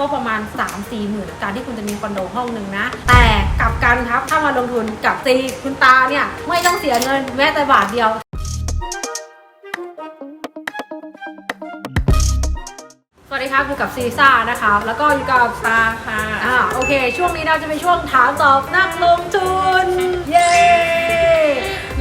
ก็ประมาณ 3 4หมื่นการที่คุณจะมีคอนโดห้องหนึ่งนะ แต่กลับกันครับ ถ้ามาลงทุนกับตีคุณตาเนี่ย ไม่ต้องเสียเงินแม้แต่บาทเดียว สวัสดีครับอยู่กับซีซ่านะครับแล้วก็อยู่กับตาค่ะ อ่าโอเค ช่วงนี้เราจะเป็นช่วงถามตอบนักลงทุน เย้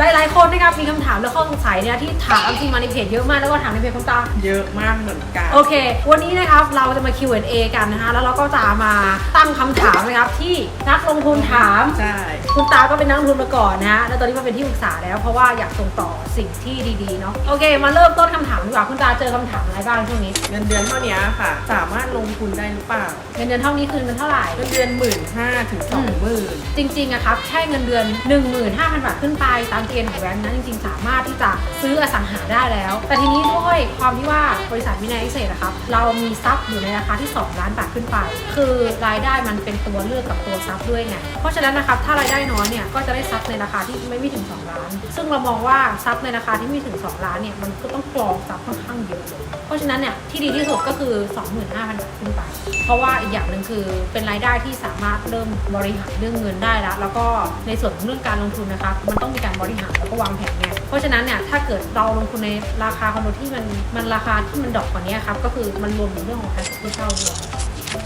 หลายๆคนนะครับมีคำถามและข้อสงสัยเนี่ยที่ถามที่มาในเพจเยอะมากแล้วก็ถามในเพจคุณตา เยอะมากเหมือนกัน โอเค วันนี้นะครับเราจะมา Q&A กันนะคะ แล้วเราก็จะมาตั้งคำถามนะครับที่นักลงทุนถาม ใช่ คุณตาก็เป็นนักลงทุนมาก่อนนะฮะ แล้วตอนนี้มาเป็นที่ปรึกษาแล้วเพราะว่าอยากส่งต่อสิ่งที่ดีๆเนาะ โอเค มาเริ่มต้นคำถามดีกว่า คุณตาเจอคำถามอะไรบ้างช่วงนี้เงินเดือนเท่านี้ค่ะ สามารถลงทุนได้หรือเปล่า เงินเดือนเท่านี้คือเงินเท่าไหร่ เงินเดือนหมื่นห้าถึงสองหมื่น จริงๆอะครับ แค่เงินเดือน 15,000 บาทขึ้นไปตามเกณฑ์ของแบงค์นะจริงๆ สามารถที่จะซื้ออสังหาได้แล้ว แต่ทีนี้ด้วยความที่ว่าบริษัทวินัยพิเศษอะครับเรามีทรัพย์อยู่ในราคาที่ 2 ล้านบาทขึ้นไป คือรายได้มันเป็นตัวเลือกกับตัวทรัพย์ด้วยไงเพราะฉะนั้นนะครับถ้ารายได้น้อยเนี่ยก็จะได้ทรัพย์ในราคาที่ไม่ไม่ถึง 2 ล้าน ซึ่งเรามองว่าทรัพย์ในราคาที่ไม่ถึง 2 ล้านเนี่ยมันก็ต้องกรองทรัพย์ค่อนข้างเยอะเลยเพราะฉะนั้นเนี่ยที่ดีที่สุดก็คือ 25,000บาทขึ้นไป เพราะว่าอีกอย่างหนึ่งคือเป็นรายได้ที่สามารถเริ่มบริหารเรื่องเงินได้แล้ว แล้วก็ในส่วนของเรื่องการลงทุนนะคะ มันต้องมีการบริหารแล้วก็วางแผนไงเพราะฉะนั้นเนี่ยถ้าเกิดเราลงทุนในราคาคอนโดที่มันมันราคาที่มันดอกกว่านี้ครับก็คือมันรวมถึงเรื่องของการซื้อเช่าด้วย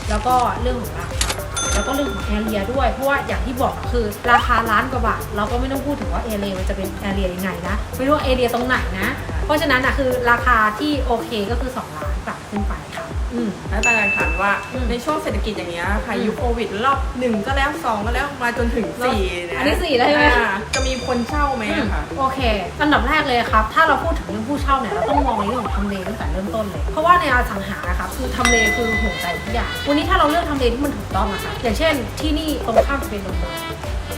แล้วก็เรื่องของราคาแล้วก็เรื่องของแอเรียด้วย เพราะว่าอย่างที่บอกคือราคาล้านกว่าบาทเราก็ไม่ต้องพูดถึงว่าแอเรียมันจะเป็นแอเรียยังไงนะไม่รู้ว่าแอเรียตรงไหนนะ เพราะฉะนั้นอะคือราคาที่โอเคก็คือ 2 ล้านบาทขึ้นไปค่ะ อืมและตาการขันว่าอืมในช่วงเศรษฐกิจอย่างเงี้ยค่ะอืมยุคโควิดรอบหนึ่งก็แล้วสองก็แล้วมาจนถึงสี่เยอันนี้สี่แล้วใช่ไหมอ่าจะมีคนเช่าไหมอะคะโอเค อันดับแรกเลยครับ ถ้าเราพูดถึงเรื่องผู้เช่าเนี่ยเราต้องมองในเรื่องของทำเลตั้งแต่เริ่มต้นเลย เพราะว่าในอสังหาครับคือทำเลคือหัวใจทุกอย่าง วันนี้ถ้าเราเลือกทำเลที่มันถูกต้องอะค่ะอย่างเช่นที่นี่ตรงข้ามจะเป็นโรงพยาบาล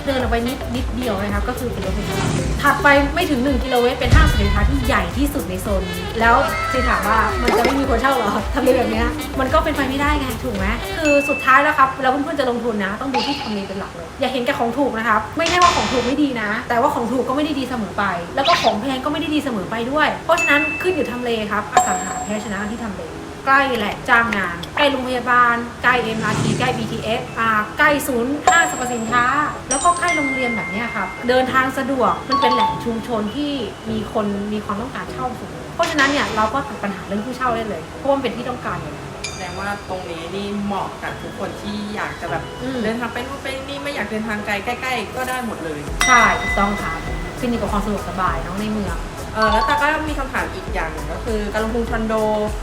เดินออกไปนิดนิดเดียวนะครับก็คือเป็นโรงพยาบาถัดไปไม่ถึง 1 กิโลเมตรเป็นห้างสรรพสินค้าที่ใหญ่ที่สุดในโซนนี้แล้วจะถามว่ามันจะไม่มีคนเช่าหรอทำเลแบบนี้มันก็เป็นไปไม่ได้ไงถูกไหมคือสุดท้ายแล้วครับแล้วเพื่อนๆจะลงทุนนะ ต้องดูที่ทำเลเป็นหลักเลยอย่าเห็นแก่ของถูกนะครับไม่ใช่ว่าของถูกไม่ดีนะ แต่ว่าของถูกก็ไม่ได้ดีเสมอไป แล้วก็ของแพงก็ไม่ได้ดีเสมอไปด้วย เพราะฉะนั้นขึ้นอยู่ทำเลครับอสังหาแพ้ชนะที่ทำเล ใกล้แหล่งจ้างงาน ใกล้โรงพยาบาล ใกล้ MRT ใกล้ BTS อ่าใกล้ศูนย์ห้างสรรพสินค้า แล้วก็ใกล้โรงเรียนแบบเนี้ยครับ เดินทางสะดวก มันเป็นแหล่งชุมชนที่มีคนมีความต้องการเช่าสูง เพราะฉะนั้นเนี่ยเราก็ตัดปัญหาเรื่องผู้เช่าได้เลย เพราะว่ามันเป็นที่ต้องการอยู่แล้ว แสดงว่าตรงนี้นี่เหมาะกับทุกคนที่อยากจะแบบอืม เดินทางไปนู่นไปนี่ไม่อยากเดินทางไกลใกล้ ๆ ก็ได้หมดเลย ใช่ถูกต้องครับขึ้นอยู่กับความสะดวกสบายเนาะในเมือง เออแล้วตาก็มีคำถามอีกอย่างหนึ่งก็คือ การลงทุนคอนโด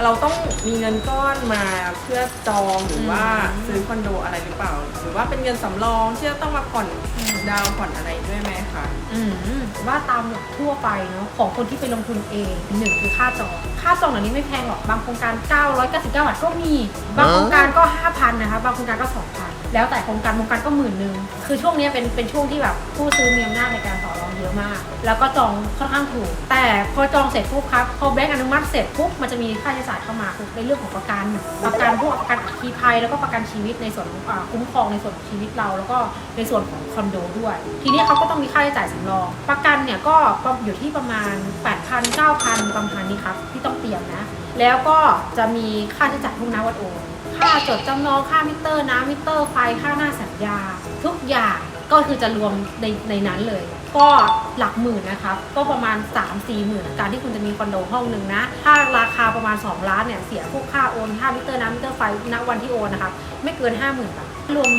เราต้องมีเงินก้อนมาเพื่อจองหรือว่าอืมซื้อคอนโดอะไรหรือเปล่า หรือว่าเป็นเงินสำรองที่จะต้องมาผ่อนอืมดาวน์ผ่อนอะไรด้วยไหมคะ อืมว่าตามหลักทั่วไปเนาะของคนที่ไปลงทุนเองหนึ่งคือค่าจอง ค่าจองเดี๋ยวนี้ไม่แพงหรอก บางโครงการ 999บาทก็มี บางโครงการก็ 5,000นะคะ บางโครงการก็ 2,000 แล้วแต่โครงการโครงการก็หมื่นหนึ่งคือช่วงนี้เป็นเป็นช่วงที่แบบผู้ซื้อมีอำนาจในการต่อรอง เยอะมาก แล้วก็จองค่อนข้างถูก แต่พอจองเสร็จปุ๊บครับพอแบงก์อนุมัติเสร็จปุ๊บมันจะมีค่าใช้จ่ายเข้ามาคือในเรื่องของประกัน ประกันพวกประกันอัคคีภัยแล้วก็ประกันชีวิตในส่วนคุ้มครองในส่วนของชีวิตเรา แล้วก็ในส่วนของคอนโดด้วย ทีนี้เขาก็ต้องมีค่าใช้จ่ายสำรอง ประกันเนี่ยก็อยู่ที่ประมาณ 8,000 9,000ประมาณนี้ครับที่ต้องเตรียมนะ แล้วก็จะมีค่าใช้จ่ายพวกน้ำวัดโอนค่าจดจำนองค่ามิเตอร์น้ำมิเตอร์ไฟค่าหน้าสัญญา ทุกอย่างก็คือจะรวมในในนั้นเลยก็หลักหมื่นนะครับก็ประมาณ 3 4หมื่นการที่คุณจะมีคอนโดห้องหนึ่งนะ ถ้าราคาประมาณ 2 ล้านเนี่ย เสียพวกค่าโอน ค่ามิเตอร์น้ำมิเตอร์ไฟณวันที่โอนนะครับไม่เกิน 50,000บาท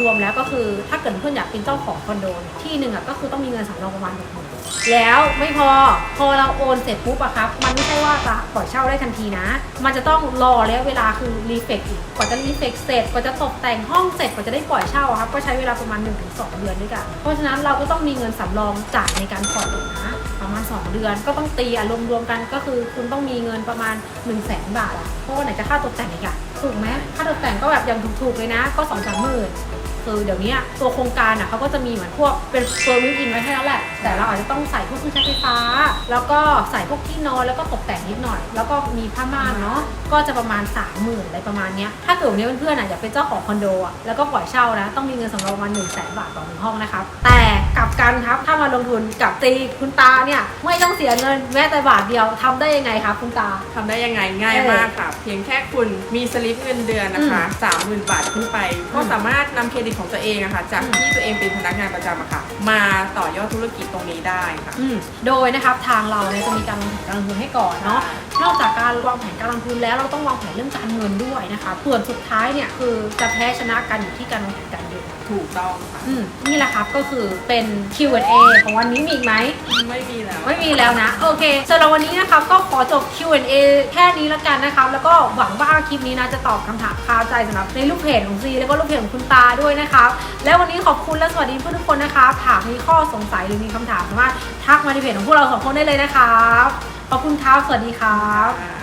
รวมๆแล้วก็คือถ้าเกิดเพื่อนอยากเป็นเจ้าของคอนโดที่หนึ่งอะก็คือต้องมีเงินสำรองประมาณหกหมื่นแล้วไม่พอพอเราโอนเสร็จปุ๊บอะครับมันไม่ใช่ว่าจะปล่อยเช่าได้ทันทีนะ มันจะต้องรอระยะเวลาคือรีเฟกอีกกว่าจะรีเฟกเสร็จกว่าจะตกแต่งห้องเสร็จกว่าจะได้ปล่อยเช่าอะครับก็ใช้เวลาประมาณ1-2เดือนด้วยกันเพราะฉะนั้นเราก็ต้องมีเงินสำรองจ่ายในการผ่อนนะประมาณ 2 เดือนก็ต้องตีอะรวมๆกันก็คือคุณต้องมีเงินประมาณ 1 0 0 0 0แสนบาทอะเพราะว่าไหนจะค่าตกแต่งอีกอะถูกไหมค่าตกแต่งก็แบบอย่างถูกๆเลยนะ ก็2 3หมื่นคือเดี๋ยวนี้ตัวโครงการอะเขาก็จะมีเหมือนพวกเป็นเฟิร์มวิวอินไว้ให้แล้วแหละ แต่เราอาจจะต้องใส่พวกเครื่องใช้ไฟฟ้า แล้วก็ใส่พวกที่นอนแล้วก็ตกแต่งนิดหน่อย แล้วก็มีผ้าม่านเนาะก็จะประมาณ 3 0,000อะไรประมาณเนี้ยถ้าเกิดวันนี้เพื่อนๆอะอยากเป็นเจ้าของคอนโดอะแล้วก็ปล่อยเช่านะต้องมีเงินสำรองประมาณ1 0 0 0 0แสนบาทต่อหนึ่งห้องนะครับแต่ กลับกันครับถ้ามาลงทุนกับตีคุณตาเนี่ยไม่ต้องเสียเงินแม้แต่บาทเดียวทำได้ยังไงครับคุณตา ทำได้ยังไงง่ายมากค่ะ เพียงแค่คุณมีสลิปเงินเดือนนะคะ 30,000 บาทขึ้นไป ก็สามารถนำเครดิตของตัวเองอะค่ะ จากอืมที่ตัวเองเป็นพนักงานประจำอะค่ะ มาต่อยอดธุรกิจตรงนี้ได้ค่ะ อืมโดยนะครับทางเราเนี่ยจะมีการวางแผนการลงทุนให้ก่อนเนาะนอกจากการวางแผนการลงทุนแล้วเราต้องวางแผนเรื่องการเงินด้วยนะคะส่วนสุดท้ายเนี่ยคือจะแพ้ชนะกันอยู่ที่การวางแผนการเงิน ถูกต้องค่ะ อืมนี่แหละครับก็คือเป็น Q&A ของวันนี้มีอีกไหม ไม่มีแล้ว ไม่มีแล้วนะ โอเคสำหรับวันนี้นะครับก็ขอจบ Q&A แค่นี้แล้วกันนะครับ แล้วก็หวังว่าคลิปนี้นะจะตอบคำถามคาใจสำหรับในลูกเพจของซีแล้วก็ลูกเพจของคุณตาด้วยนะครับ แล้ววันนี้ขอบคุณและสวัสดีเพื่อนทุกคนนะครับหากมีข้อสงสัยหรือมีคำถามสามารถทักมาในเพจของพวกเราสองคนได้เลยนะครับขอบคุณครับสวัสดีครับค่ะ